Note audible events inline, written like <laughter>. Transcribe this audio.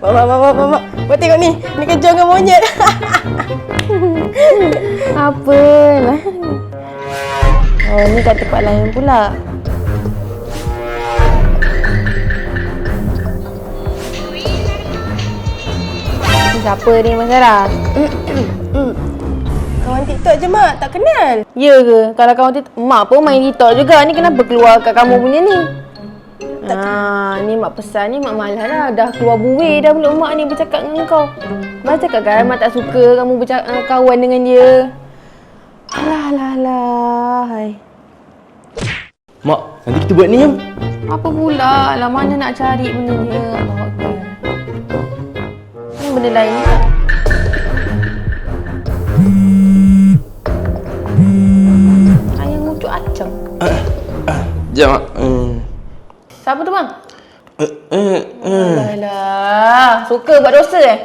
Mak, mak, mak, mak, mak, mak. Mak tengok ni. Ni kejar dengan monyet. <laughs> Apalah. Oh, ni kat tempat lain pula. Siapa ni Mas Sarah? <clears throat> Kawan TikTok je, Mak. Tak kenal. Ya ke? Kalau kawan tu mak pun main TikTok juga. Ni kenapa keluar kat kamu punya ni? Ah, ni mak pesan ni mak malas lah. Dah keluar buih dah mulut mak ni bercakap dengan kau. Mak cakap kan mak tak suka kamu bercakap, uh, kawan dengan dia. Alah, alah, alah. Hai. Mak, nanti kita buat ni jom. Apa pula? Lah mana nak cari benda ni? Allah Akbar. Ni benda lain ni tak? Ayam ngucuk acam. Sekejap, Mak. Hmm. Siapa tu bang? Eh, eh, eh. Alah, suka buat dosa eh?